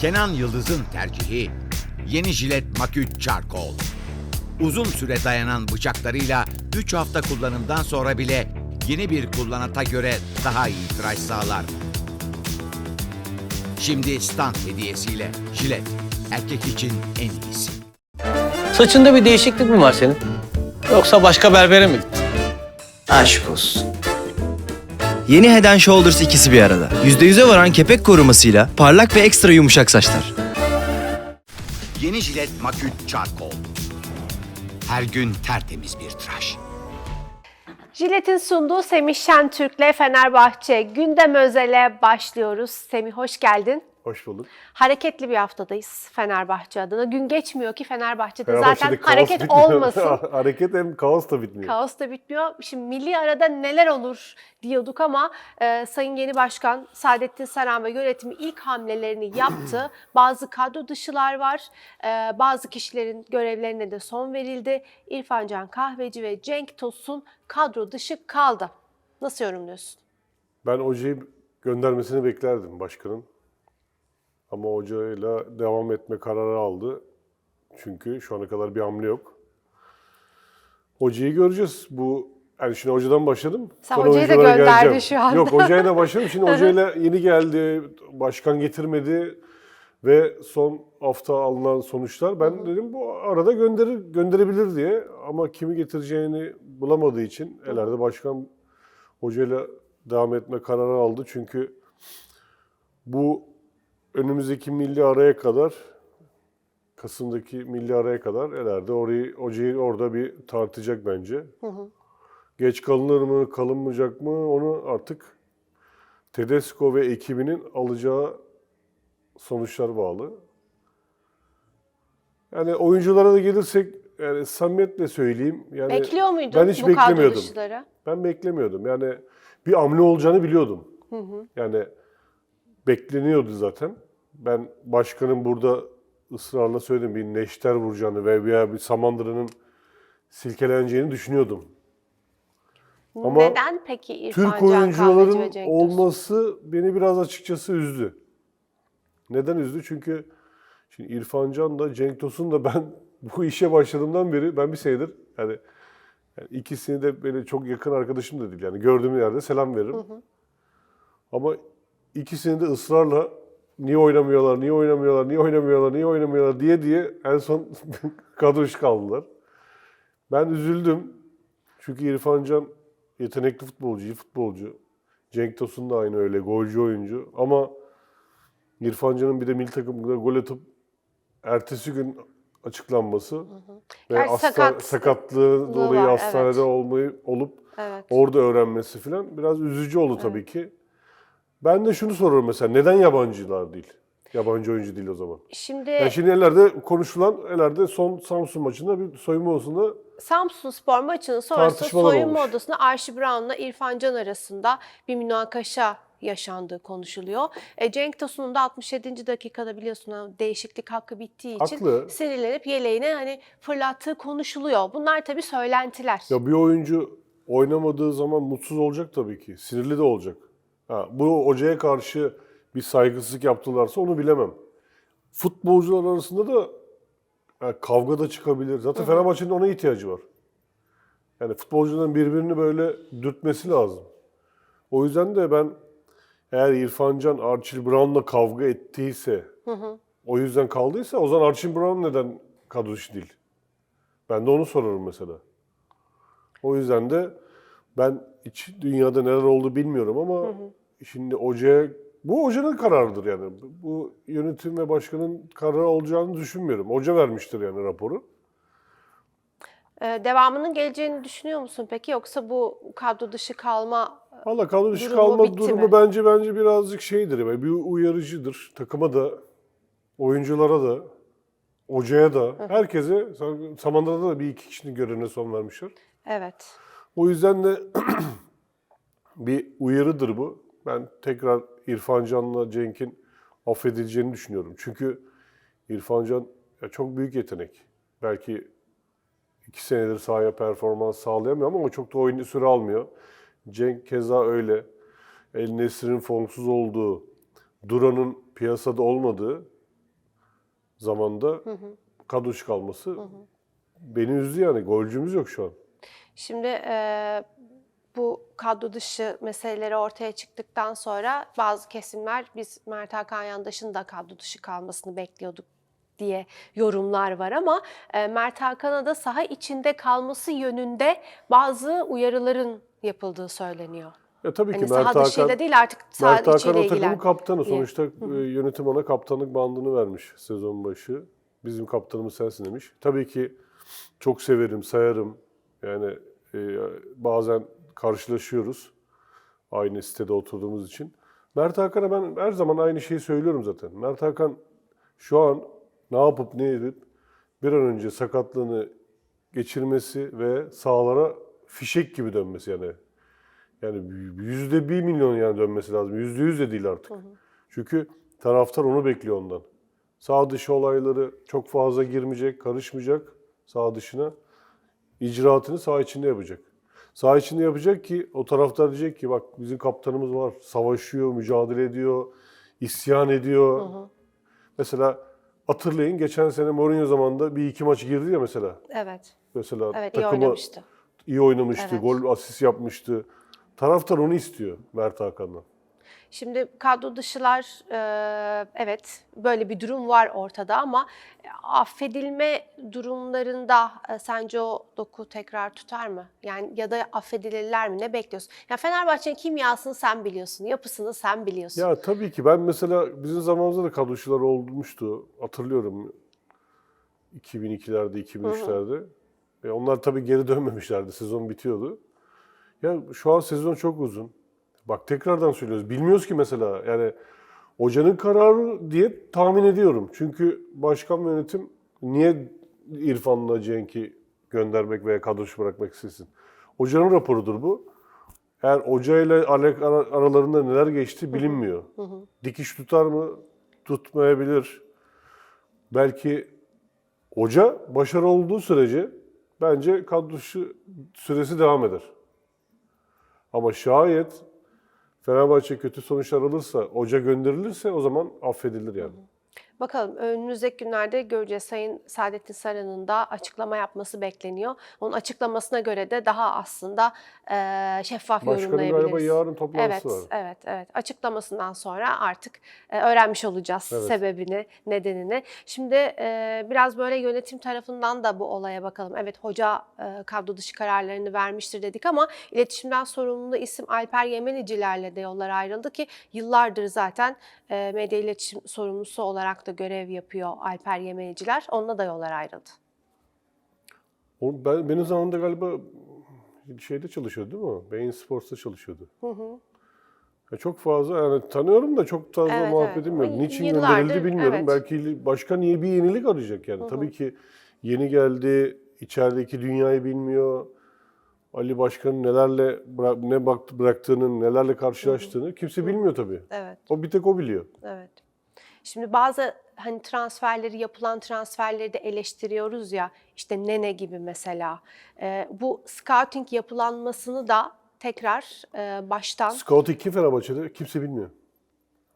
Kenan Yıldız'ın tercihi yeni jilet Maküt Charcoal. Uzun süre dayanan bıçaklarıyla 3 hafta kullanımdan sonra bile yeni bir kullanata göre daha iyi tıraş sağlar. Şimdi stand hediyesiyle jilet erkek için en iyisi. Saçında bir değişiklik mi var senin? Yoksa başka berbere mi gittin? Aşk olsun. Yeni Head and Shoulders ikisi bir arada. %100'e varan kepek korumasıyla parlak ve ekstra yumuşak saçlar. Yeni jilet Maküt Charcoal. Her gün tertemiz bir tıraş. Jilet'in sunduğu Semih Şentürk'le Fenerbahçe gündem özele başlıyoruz. Semih hoş geldin. Hoş bulduk. Hareketli bir haftadayız Fenerbahçe adına. Gün geçmiyor ki Fenerbahçe'de, Fenerbahçe'de zaten hareket bitmiyor. olmasın. hareket hem kaos da bitmiyor. Kaos da bitmiyor. Şimdi milli arada neler olur diyorduk ama e, Sayın Yeni Başkan Saadettin Saran ve yönetimi ilk hamlelerini yaptı. Bazı kadro dışılar var. E, bazı kişilerin görevlerine de son verildi. İrfan Can Kahveci ve Cenk Tosun kadro dışı kaldı. Nasıl yorumluyorsun? Ben hocayı göndermesini beklerdim başkanın. Ama hocayla devam etme kararı aldı. Çünkü şu ana kadar bir hamle yok. Hocayı göreceğiz. Bu yani şimdi hocadan başladım. Sen sonra hocayı da gönderdi geleceğim. şu anda. Yok hocayla başladım. Şimdi hocayla yeni geldi. Başkan getirmedi. Ve son hafta alınan sonuçlar ben dedim bu arada gönderir, gönderebilir diye ama kimi getireceğini bulamadığı için elerde başkan hocayla devam etme kararı aldı. Çünkü bu önümüzdeki milli araya kadar Kasım'daki milli araya kadar elerde orayı hocayı orada bir tartacak bence. Geç kalınır mı, kalınmayacak mı onu artık Tedesco ve ekibinin alacağı sonuçlar bağlı. Yani oyunculara da gelirsek yani samimiyetle söyleyeyim. Yani Bekliyor muydun ben hiç bu beklemiyordum. Ben beklemiyordum. Yani bir hamle olacağını biliyordum. Yani bekleniyordu zaten. Ben başkanın burada ısrarla söyledim bir neşter vuracağını ve veya bir Samandıra'nın silkeleneceğini düşünüyordum. Ama Neden peki İrfan Türk Can oyuncuların olması beni biraz açıkçası üzdü. Neden üzdü? Çünkü şimdi İrfan Can da Cenk Tosun da ben bu işe başladığımdan beri ben bir senedir yani, yani ikisini de böyle çok yakın arkadaşım da değil. Yani gördüğüm yerde selam veririm. Ama ikisini de ısrarla niye oynamıyorlar, niye oynamıyorlar, niye oynamıyorlar, niye oynamıyorlar diye diye en son kadroş kaldılar. Ben üzüldüm. Çünkü İrfan Can yetenekli futbolcu, iyi futbolcu. Cenk Tosun da aynı öyle, golcü oyuncu. Ama İrfan Can'ın bir de milli takımda gol atıp ertesi gün açıklanması ve Gerçi hasta- sakat- sakatlığı dolayı var, hastanede evet. olmayı olup Evet. orada öğrenmesi falan biraz üzücü oldu tabii ki. Ben de şunu soruyorum mesela neden yabancılar değil? Yabancı oyuncu değil o zaman. Şimdi Yani şimdi ellerde konuşulan, ellerde son Samsun maçında bir soyunma odasında Samsun Spor maçının sonrası Tartışmalar soyunma olmuş. odasında Arşi Brown'la İrfan Can arasında bir münakaşa yaşandığı konuşuluyor. E, Cenk Tosun'un da 67. dakikada biliyorsun değişiklik hakkı bittiği için Haklı. sinirlenip yeleğine hani fırlattığı konuşuluyor. Bunlar tabii söylentiler. Ya bir oyuncu oynamadığı zaman mutsuz olacak tabii ki. Sinirli de olacak. Ha, bu hocaya karşı bir saygısızlık yaptılarsa onu bilemem. Futbolcular arasında da ya, kavga da çıkabilir. Zaten Fenerbahçe'nin ona ihtiyacı var. Yani futbolcuların birbirini böyle dürtmesi lazım. O yüzden de ben eğer İrfan Can Archie Brown'la kavga ettiyse, o yüzden kaldıysa o zaman Archie Brown neden kadro dışı değil? Ben de onu sorarım mesela. O yüzden de ben iç dünyada neler oldu bilmiyorum ama şimdi hocaya bu hocanın kararıdır yani. Bu yönetim ve başkanın kararı olacağını düşünmüyorum. Hoca vermiştir yani raporu. E, devamının geleceğini düşünüyor musun peki yoksa bu kadro dışı kalma Valla kadro dışı Durumu kalma durumu mi? bence bence birazcık şeydir. Yani bir uyarıcıdır. Takıma da, oyunculara da, hocaya da, herkese. Samandıra'da da bir iki kişinin görevine son vermişler. evet. O yüzden de bir uyarıdır bu. Ben tekrar İrfan Can'la Cenk'in affedileceğini düşünüyorum. Çünkü İrfan Can ya çok büyük yetenek. Belki iki senedir sahaya performans sağlayamıyor ama o çok da oyun süre almıyor. Cenk keza öyle. El Nesir'in formsuz olduğu, Duran'ın piyasada olmadığı zamanda kadro dışı kalması beni üzdü yani. Golcümüz yok şu an. Şimdi e, bu kadro dışı meseleleri ortaya çıktıktan sonra bazı kesimler biz Mert Hakan Yandaş'ın da kadro dışı kalmasını bekliyorduk diye yorumlar var ama e, Mert Hakan'a da saha içinde kalması yönünde bazı uyarıların yapıldığı söyleniyor. Ya tabii ki Hani Mert saha dışıyla Hakan, değil artık saha Mert Hakan o takımın kaptanı. Sonuçta e, yönetim ona kaptanlık bandını vermiş sezon başı. Bizim kaptanımız sensin demiş. Tabii ki çok severim, sayarım. Yani e, bazen karşılaşıyoruz. Aynı sitede oturduğumuz için. Mert Hakan'a ben her zaman aynı şeyi söylüyorum zaten. Mert Hakan şu an ne yapıp ne edip bir an önce sakatlığını geçirmesi ve sahalara fişek gibi dönmesi yani. Yani yüzde bir milyon yani dönmesi lazım. Yüzde yüz de değil artık. Çünkü taraftar onu bekliyor ondan. Sağ dışı olayları çok fazla girmeyecek, karışmayacak sağ dışına. İcraatını sağ içinde yapacak. Sağ içinde yapacak ki o taraftar diyecek ki bak bizim kaptanımız var. Savaşıyor, mücadele ediyor, isyan ediyor. Mesela hatırlayın geçen sene Mourinho zamanında bir iki maç girdi ya mesela. Evet, Mesela evet iyi takıma oynamıştı. iyi oynamıştı, Evet. gol asist yapmıştı. Taraftar onu istiyor Mert Hakan'dan. Şimdi kadro dışılar e, evet böyle bir durum var ortada ama e, affedilme durumlarında e, sence o doku tekrar tutar mı? Yani ya da affedilirler mi? Ne bekliyorsun? Ya Fenerbahçe'nin kimyasını sen biliyorsun, yapısını sen biliyorsun. Ya tabii ki ben mesela bizim zamanımızda da kadroşular olmuştu. Hatırlıyorum 2002'lerde, 2003'lerde. E onlar tabii geri dönmemişlerdi. Sezon bitiyordu. Ya şu an sezon çok uzun. Bak tekrardan söylüyoruz. Bilmiyoruz ki mesela yani hocanın kararı diye tahmin ediyorum. Çünkü başkan yönetim niye İrfan'la Cenk'i göndermek veya kadroşu bırakmak istesin? Hocanın raporudur bu. Eğer ara- ara- aralarında neler geçti bilinmiyor. Dikiş tutar mı? Tutmayabilir. Belki hoca başarılı olduğu sürece bence kadrosu süresi devam eder. Ama şayet Fenerbahçe kötü sonuçlar alırsa, hoca gönderilirse o zaman affedilir yani. Bakalım önümüzdeki günlerde göreceğiz. Sayın Saadettin Saran'ın da açıklama yapması bekleniyor. Onun açıklamasına göre de daha aslında e, şeffaf Başkanın yorumlayabiliriz. galiba yarın toplantısı Evet, var. evet, evet. Açıklamasından sonra artık e, öğrenmiş olacağız Evet. sebebini, nedenini. Şimdi e, biraz böyle yönetim tarafından da bu olaya bakalım. Evet, hoca e, kadro dışı kararlarını vermiştir dedik ama iletişimden sorumlu isim Alper Yemenicilerle de yollar ayrıldı ki yıllardır zaten e, medya iletişim sorumlusu olarak da görev yapıyor Alper Yemeniciler. Onunla da yollar ayrıldı. O, ben, benim zamanımda galiba şeyde çalışıyordu değil mi? Beyin Sports'ta çalışıyordu. Ya çok fazla yani tanıyorum da çok fazla Evet, muhabbetim evet. yok. Niçin gönderildi bilmiyorum. evet. Belki başka niye bir yenilik arayacak yani. Tabii ki yeni geldi, içerideki dünyayı bilmiyor. Ali Başkan'ın nelerle ne baktı bıraktığını, nelerle karşılaştığını kimse bilmiyor tabii. Evet. O bir tek o biliyor. Evet. Şimdi bazı hani transferleri yapılan transferleri de eleştiriyoruz ya işte Nene gibi mesela. Ee, bu scouting yapılanmasını da tekrar e, baştan Scout 2 Fenerbahçe'de kimse bilmiyor.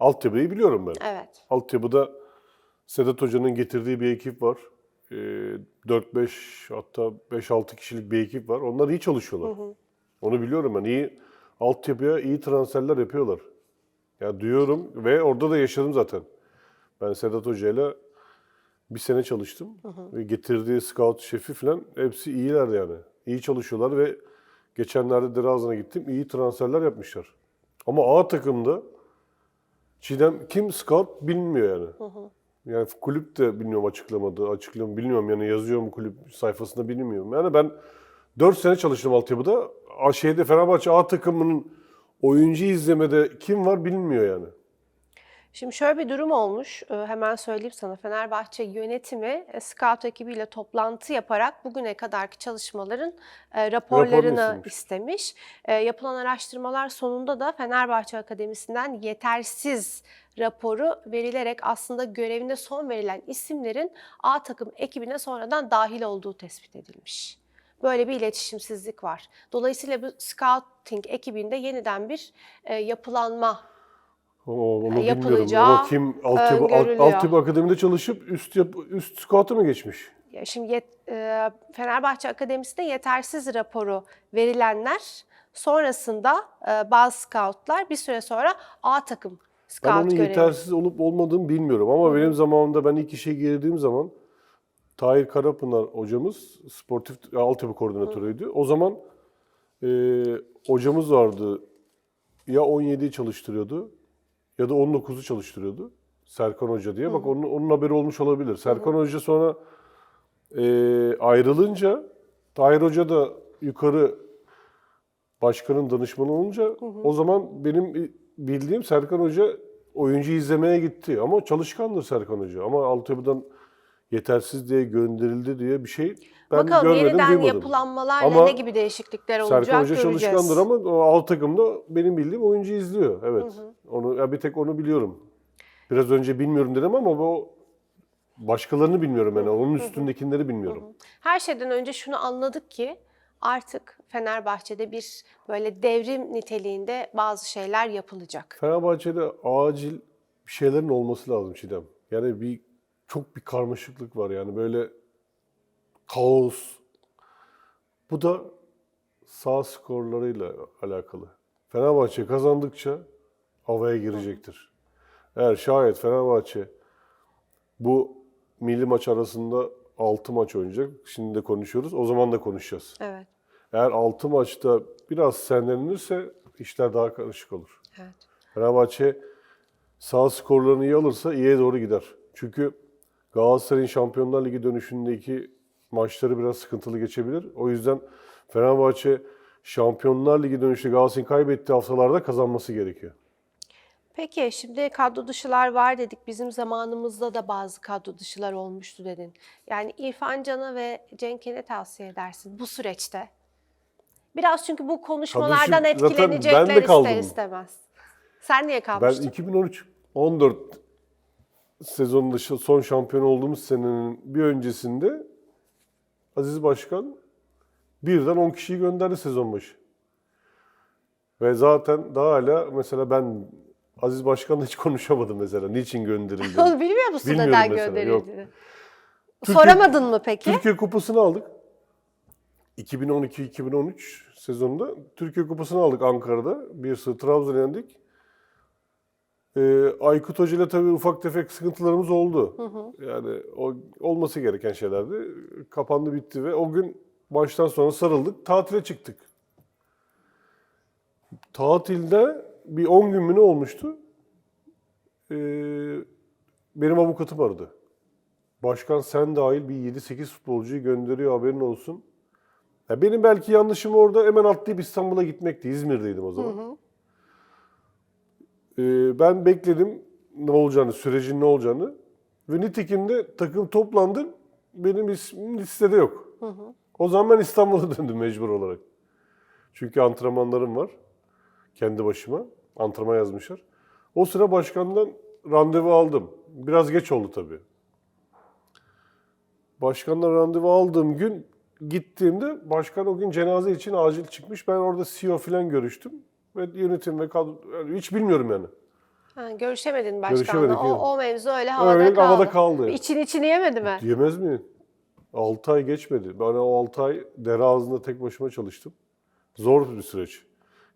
Altyapıyı biliyorum ben. evet Altyapıda Sedat Hoca'nın getirdiği bir ekip var. Ee, 4-5 hatta 5-6 kişilik bir ekip var. Onlar iyi çalışıyorlar. Onu biliyorum ben. İyi altyapıya iyi transferler yapıyorlar. Ya duyuyorum ve orada da yaşadım zaten. Ben Sedat Hoca'yla bir sene çalıştım. Ve getirdiği scout şefi falan hepsi iyiler yani. İyi çalışıyorlar ve geçenlerde Derazan'a gittim. İyi transferler yapmışlar. Ama A takımda Çiğdem kim scout bilmiyor yani. Yani kulüp de bilmiyorum açıklamadı, açıklamı bilmiyorum yani yazıyor mu kulüp sayfasında bilmiyorum. Yani ben 4 sene çalıştım altyapıda. A- Şeyde Fenerbahçe A takımının oyuncu izlemede kim var bilmiyor yani. Şimdi şöyle bir durum olmuş. Ee, Hemen söyleyeyim sana. Fenerbahçe yönetimi e, scout ekibiyle toplantı yaparak bugüne kadarki çalışmaların e, raporlarını istemiş. istemiş. E, Yapılan araştırmalar sonunda da Fenerbahçe Akademisi'nden yetersiz raporu verilerek aslında görevine son verilen isimlerin A takım ekibine sonradan dahil olduğu tespit edilmiş. Böyle bir iletişimsizlik var. Dolayısıyla bu scouting ekibinde yeniden bir e, yapılanma Onu bilmiyorum. yapılacağı Ama kim altyapı, alt, öngörülüyor. altyapı akademide çalışıp üst yap, üst scout'a mı geçmiş? Ya şimdi yet- e, Fenerbahçe Akademisi'nde yetersiz raporu verilenler sonrasında e, bazı scoutlar bir süre sonra A takım Ben scout onun görevi. yetersiz olup olmadığını bilmiyorum ama benim zamanımda ben ilk işe girdiğim zaman Tahir Karapınar hocamız sportif altyapı koordinatörüydü. O zaman e, hocamız vardı. Ya 17'yi çalıştırıyordu ya da 19'u çalıştırıyordu. Serkan Hoca diye. Bak onun, onun haberi olmuş olabilir. Serkan Hoca sonra e, ayrılınca Tahir Hoca da yukarı başkanın danışmanı olunca o zaman benim bildiğim Serkan Hoca oyuncu izlemeye gitti. Ama çalışkandır Serkan Hoca. Ama altyapıdan yetersiz diye gönderildi diye bir şey ben Bakalım görmedim, yeniden duymadım. yapılanmalarla Ama ne gibi değişiklikler olacak Serkan Hoca göreceğiz. çalışkandır ama o alt takımda benim bildiğim oyuncu izliyor. Evet. Onu ya bir tek onu biliyorum. Biraz önce bilmiyorum dedim ama bu başkalarını bilmiyorum yani. Onun üstündekileri bilmiyorum. Her şeyden önce şunu anladık ki artık Fenerbahçe'de bir böyle devrim niteliğinde bazı şeyler yapılacak. Fenerbahçe'de acil bir şeylerin olması lazım Çiğdem. Yani bir çok bir karmaşıklık var yani böyle kaos. Bu da sağ skorlarıyla alakalı. Fenerbahçe kazandıkça havaya girecektir. Eğer şayet Fenerbahçe bu milli maç arasında 6 maç oynayacak. Şimdi de konuşuyoruz. O zaman da konuşacağız. Evet. Eğer 6 maçta biraz senlenirse işler daha karışık olur. Evet. Fenerbahçe sağ skorlarını iyi alırsa iyiye doğru gider. Çünkü Galatasaray'ın Şampiyonlar Ligi dönüşündeki maçları biraz sıkıntılı geçebilir. O yüzden Fenerbahçe Şampiyonlar Ligi dönüşü Galatasaray'ın kaybettiği haftalarda kazanması gerekiyor. Peki şimdi kadro dışılar var dedik. Bizim zamanımızda da bazı kadro dışılar olmuştu dedin. Yani İrfan Can'a ve Cenk'e ne tavsiye edersin bu süreçte? Biraz çünkü bu konuşmalardan ben de etkilenecekler kaldım. ister istemez. Sen niye Ben kalmıştın? 2013-14 sezonunda ş- son şampiyon olduğumuz senenin bir öncesinde Aziz Başkan birden 10 kişiyi gönderdi sezon başı. Ve zaten daha hala mesela ben Aziz Başkan'la hiç konuşamadım mesela. Niçin gönderildi? Onu bilmiyor musun Bilmiyorum neden gönderildiğini? Soramadın mı peki? Türkiye Kupası'nı aldık. 2012-2013 sezonunda Türkiye Kupası'nı aldık Ankara'da. Bir sıra Trabzon'u yendik. Ee, Aykut Hoca ile tabii ufak tefek sıkıntılarımız oldu. Yani o olması gereken şeylerdi. Kapandı bitti ve o gün baştan sona sarıldık. Tatile çıktık. Tatilde bir 10 gün mü ne olmuştu? Ee, benim avukatım aradı. Başkan sen dahil bir 7-8 futbolcuyu gönderiyor haberin olsun. Ya benim belki yanlışım orada hemen atlayıp İstanbul'a gitmekti. İzmir'deydim o zaman. Ee, ben bekledim ne olacağını, sürecin ne olacağını. Ve nitekim de takım toplandı. Benim ismim listede yok. O zaman ben İstanbul'a döndüm mecbur olarak. Çünkü antrenmanlarım var. Kendi başıma. Antrenman yazmışlar. O sıra başkandan randevu aldım. Biraz geç oldu tabii. Başkanla randevu aldığım gün gittiğimde başkan o gün cenaze için acil çıkmış. Ben orada CEO falan görüştüm. Ve yönetim ve kadro, yani hiç bilmiyorum yani. Ha, görüşemedin başkanla. Görüşemedik, O, yok. o mevzu öyle havada Öyle kaldı. havada kaldı. İçin içini yemedi mi? Diyemez mi? 6 ay geçmedi. Ben o 6 ay dere ağzında tek başıma çalıştım. Zor bir süreç.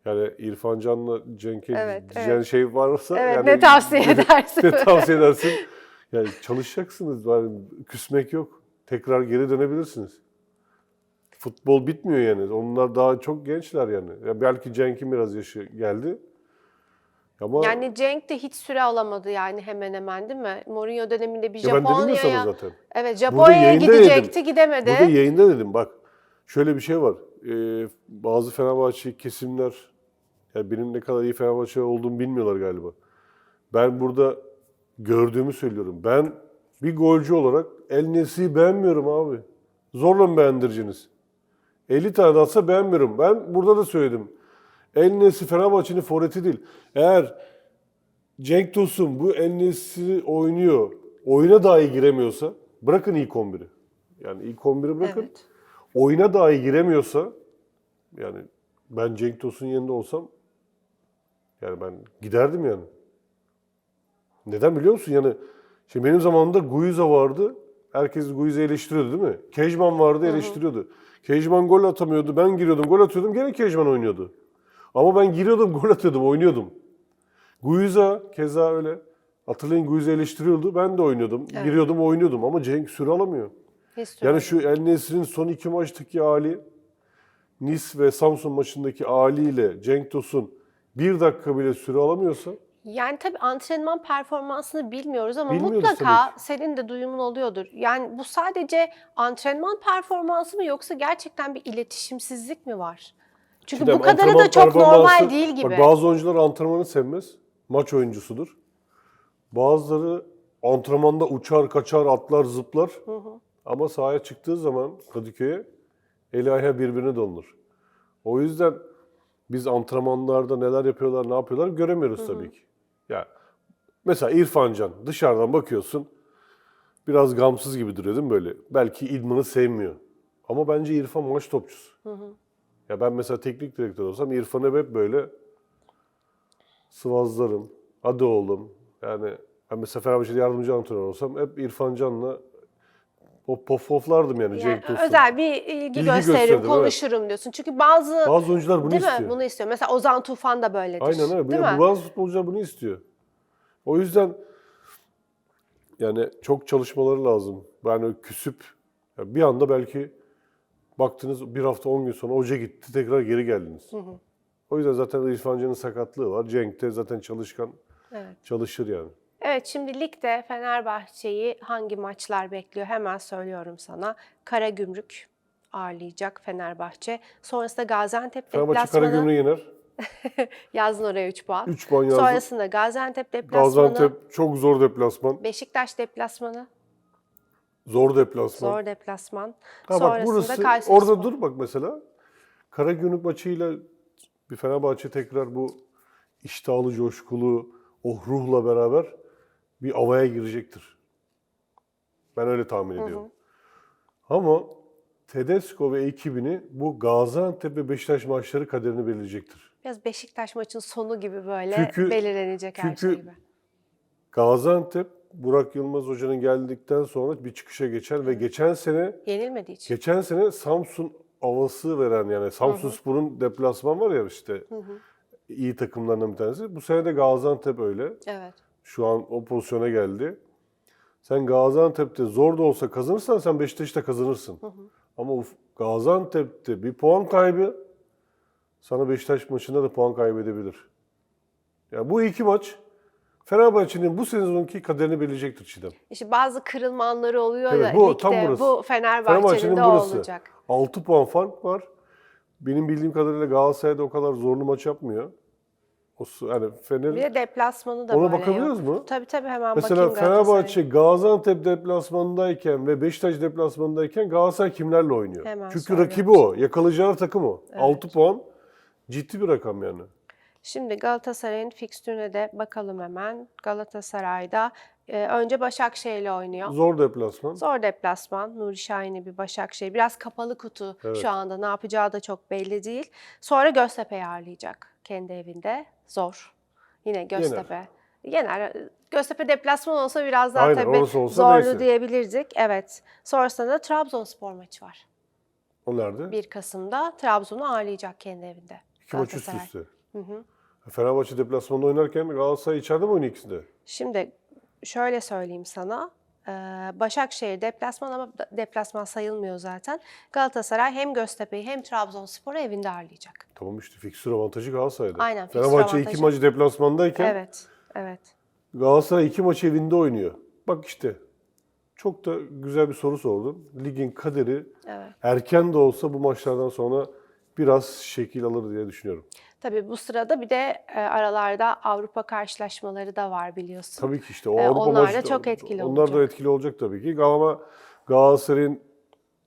Yani İrfan Can'la Cenk'e Evet, diyeceğin evet. şey varsa... Evet, yani, ne tavsiye edersin? ne tavsiye edersin? Yani çalışacaksınız. Yani küsmek yok. Tekrar geri dönebilirsiniz. Futbol bitmiyor yani. Onlar daha çok gençler yani. Ya belki Cenk'in biraz yaşı geldi. Ama Yani Cenk de hiç süre alamadı yani hemen hemen değil mi? Mourinho döneminde bir Ya ben dedim ya sana Japonya'ya zaten. Evet Japonya'ya yayında gidecekti dedim. gidemedi. Burada yayında dedim bak şöyle bir şey var. Ee, bazı Fenerbahçe kesimler ya benim ne kadar iyi Fenerbahçe olduğumu bilmiyorlar galiba. Ben burada gördüğümü söylüyorum. Ben bir golcü olarak El Nesri'yi beğenmiyorum abi. Zorla mı beğendireceksiniz? 50 tane atsa beğenmiyorum. Ben burada da söyledim. El Nesri Fenerbahçe'nin forveti değil. Eğer Cenk Tosun bu El oynuyor, oyuna dahi giremiyorsa bırakın ilk 11'i. Yani ilk 11'i bırakın. Evet. Oyuna dahi giremiyorsa yani ben Cenk Tosun yerinde olsam yani ben giderdim yani. Neden biliyor musun? Yani şimdi benim zamanımda Guiza vardı. Herkes Guiza eleştiriyordu değil mi? Kejman vardı eleştiriyordu. Kejman gol atamıyordu. Ben giriyordum gol atıyordum. Gene Kejman oynuyordu. Ama ben giriyordum gol atıyordum oynuyordum. Guiza keza öyle. Hatırlayın Guiza eleştiriyordu. Ben de oynuyordum. Giriyordum oynuyordum ama Cenk süre alamıyor. Hiç Yani şu El Nesri'nin son iki maçtaki hali, Nice ve Samsun maçındaki haliyle Cenk Tosun bir dakika bile süre alamıyorsa Yani tabii antrenman performansını bilmiyoruz ama Bilmiyoruz mutlaka tabii senin de duyumun oluyordur. Yani bu sadece antrenman performansı mı yoksa gerçekten bir iletişimsizlik mi var? Çünkü Şimdi bu kadarı antrenman da çok normal performansı- değil gibi. Bak bazı oyuncular antrenmanı sevmez. Maç oyuncusudur. Bazıları antrenmanda uçar, kaçar, atlar, zıplar. Ama sahaya çıktığı zaman Kadıköy'e eli ayağı birbirine dolanır. O yüzden biz antrenmanlarda neler yapıyorlar, ne yapıyorlar göremiyoruz tabii ki. Ya mesela İrfan Can dışarıdan bakıyorsun biraz gamsız gibi duruyor değil mi böyle? Belki idmanı sevmiyor. Ama bence İrfan maç topçusu. Ya ben mesela teknik direktör olsam İrfan'ı hep böyle sıvazlarım. Hadi oğlum. Yani ben mesela Fenerbahçe'de yardımcı antrenör olsam hep İrfan Can'la o poflardım yani, Yani Cenk Tosun. özel bir ilgi, İlgi gösteririm, konuşurum diyorsun. Çünkü bazı, Bazı oyuncular bunu değil istiyor. mi? Bunu istiyor. Mesela Ozan Tufan da böyledir. Aynen öyle. Değil Bu- mi? Bazı futbolcular bunu istiyor. O yüzden yani çok çalışmaları lazım. Yani küsüp ya bir anda belki baktınız bir hafta 10 gün sonra hoca gitti tekrar geri geldiniz. O yüzden zaten İrfan Can'ın sakatlığı var. Cenk de zaten çalışkan Evet. çalışır yani. Evet şimdi ligde Fenerbahçe'yi hangi maçlar bekliyor hemen söylüyorum sana. Karagümrük ağırlayacak Fenerbahçe. Sonrasında Gaziantep Fenerbahçe deplasmanı. Karagümrük'ü yener. Yazdın oraya 3 puan. 3 puan yazdı. Sonrasında Gaziantep deplasmanı. Gaziantep çok zor deplasman. Beşiktaş deplasmanı. Zor deplasman. Zor deplasman. Ha bak Sonrasında burası Kayseri orada dur bak mesela. Karagümrük maçıyla bir Fenerbahçe tekrar bu iştahlı, coşkulu, o ruhla beraber bir avaya girecektir. Ben öyle tahmin ediyorum. Ama Tedesco ve ekibini bu Gaziantep ve Beşiktaş maçları kaderini belirleyecektir. Biraz Beşiktaş maçın sonu gibi böyle Çünkü- belirlenecek her çünkü- şey gibi. Gaziantep Burak Yılmaz Hoca'nın geldikten sonra bir çıkışa geçer ve geçen sene Yenilmediği için. Geçen sene Samsun havası veren yani Samsun Spor'un deplasman var ya işte iyi takımlarından bir tanesi. Bu sene de Gaziantep öyle. Evet. Şu an o pozisyona geldi. Sen Gaziantep'te zor da olsa kazanırsan sen Beşiktaş'ta kazanırsın. Ama uf- Gaziantep'te bir puan kaybı sana Beşiktaş maçında da puan kaybedebilir. Ya bu iki maç Fenerbahçe'nin bu sezonki kaderini belirleyecektir Çiğdem. İşte bazı kırılma anları oluyor Evet, ya bu ligde. tam burası. Bu Fenerbahçe'nin Fenerbahçe'nin de burası. olacak. 6 puan fark var. Benim bildiğim kadarıyla Galatasaray'da o kadar zorlu maç yapmıyor. O su- yani Bir Fener de deplasmanı da Ona böyle bakabiliyoruz yok. mu? Tabii tabii hemen mesela bakayım Galatasaray'a. Fenerbahçe Gaziantep deplasmanındayken ve Beşiktaş deplasmanındayken Galatasaray kimlerle oynuyor? Hemen Çünkü söylüyorum. rakibi o. Yakalayacağı takım o. 6 puan ciddi bir rakam yani. Şimdi Galatasaray'ın fikstürüne de bakalım hemen. Galatasaray'da e, önce Başakşehir'le oynuyor. Zor deplasman. Zor deplasman. Nuri Şahin'i bir Başakşehir. Biraz kapalı kutu Evet. şu anda. Ne yapacağı da çok belli değil. Sonra Göztepe'yi ağırlayacak kendi evinde. Zor. Yine Göztepe. Yener. Göztepe deplasman olsa biraz daha Aynen, tabii orası olsa zorlu neyse. diyebilirdik. Evet. Sonrasında da Trabzonspor maçı var. O nerede? 1 Kasım'da Trabzon'u ağırlayacak kendi evinde. İki maç üst Galatasaray. üste. Fenerbahçe deplasmanda oynarken Galatasaray içeride mi oynuyor ikisinde? Şimdi şöyle söyleyeyim sana. Başakşehir deplasman ama deplasman sayılmıyor zaten. Galatasaray hem Göztepe'yi hem Trabzonspor'u evinde ağırlayacak. Tamam işte fikstür avantajı Galatasaray'da. Aynen, fikstür Fenerbahçe iki avantajı. maçı deplasmandayken Evet, evet. Galatasaray iki maç evinde oynuyor. Bak işte çok da güzel bir soru sordun. Ligin kaderi Evet. erken de olsa bu maçlardan sonra biraz şekil alır diye düşünüyorum. Tabii bu sırada bir de e, aralarda Avrupa karşılaşmaları da var biliyorsun. Tabii ki işte o Ee, Avrupa onlar da çok etkili Onlar da olacak. etkili olacak tabii ki. Ama Galatasaray'ın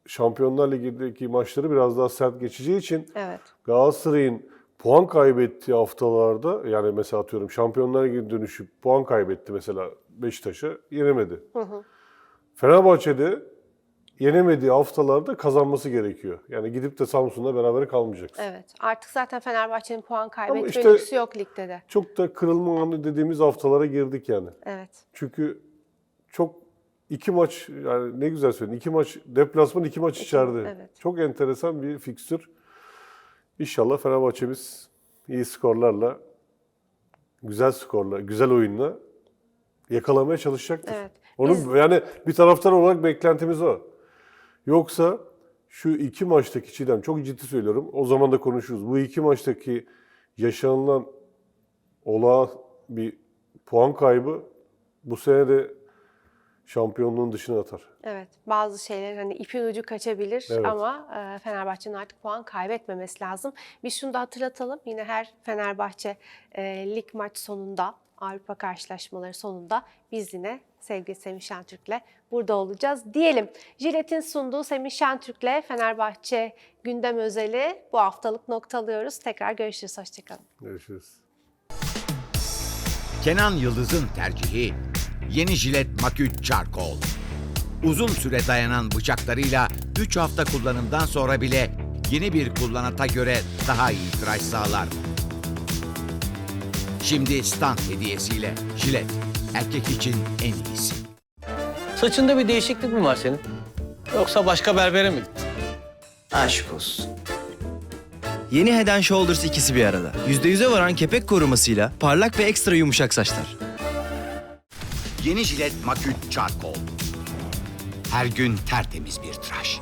Şampiyonlar Ligi'ndeki maçları biraz daha sert geçeceği için Evet. Galatasaray'ın puan kaybettiği haftalarda yani mesela atıyorum Şampiyonlar Ligi dönüşü puan kaybetti mesela Beşiktaş'a yenemedi. Fenerbahçe'de yenemediği haftalarda kazanması gerekiyor. Yani gidip de Samsun'la beraber kalmayacaksın. Evet. Artık zaten Fenerbahçe'nin puan kaybetme işte- lüksü yok ligde de. Çok da kırılma anı dediğimiz haftalara girdik yani. Evet. Çünkü çok iki maç yani ne güzel söyledin. iki maç deplasman iki maç içeride. evet. Çok enteresan bir fikstür. İnşallah Fenerbahçe'miz iyi skorlarla, güzel skorla, güzel oyunla yakalamaya çalışacaktır. Evet. Onun Biz- yani bir taraftar olarak beklentimiz o. Yoksa şu iki maçtaki Çiğdem çok ciddi söylüyorum. O zaman da konuşuruz. Bu iki maçtaki yaşanılan olağan bir puan kaybı bu sene de şampiyonluğun dışına atar. Evet. Bazı şeyler hani ipin ucu kaçabilir Evet. ama e, Fenerbahçe'nin artık puan kaybetmemesi lazım. Biz şunu da hatırlatalım. Yine her Fenerbahçe e, lig maç sonunda Avrupa karşılaşmaları sonunda biz yine sevgili Semih Şentürk'le burada olacağız diyelim. Jilet'in sunduğu Semih Şentürk'le Fenerbahçe gündem özeli bu haftalık noktalıyoruz. Tekrar görüşürüz. Hoşçakalın. Görüşürüz. Kenan Yıldız'ın tercihi yeni jilet Maküt Charcoal. Uzun süre dayanan bıçaklarıyla 3 hafta kullanımdan sonra bile yeni bir kullanata göre daha iyi tıraş sağlar. Şimdi stand hediyesiyle jilet erkek için en iyisi. Saçında bir değişiklik mi var senin? Yoksa başka berbere mi gittin? Aşk olsun. Yeni Head and Shoulders ikisi bir arada. %100'e varan kepek korumasıyla parlak ve ekstra yumuşak saçlar. Yeni jilet Maküt Charcoal. Her gün tertemiz bir tıraş.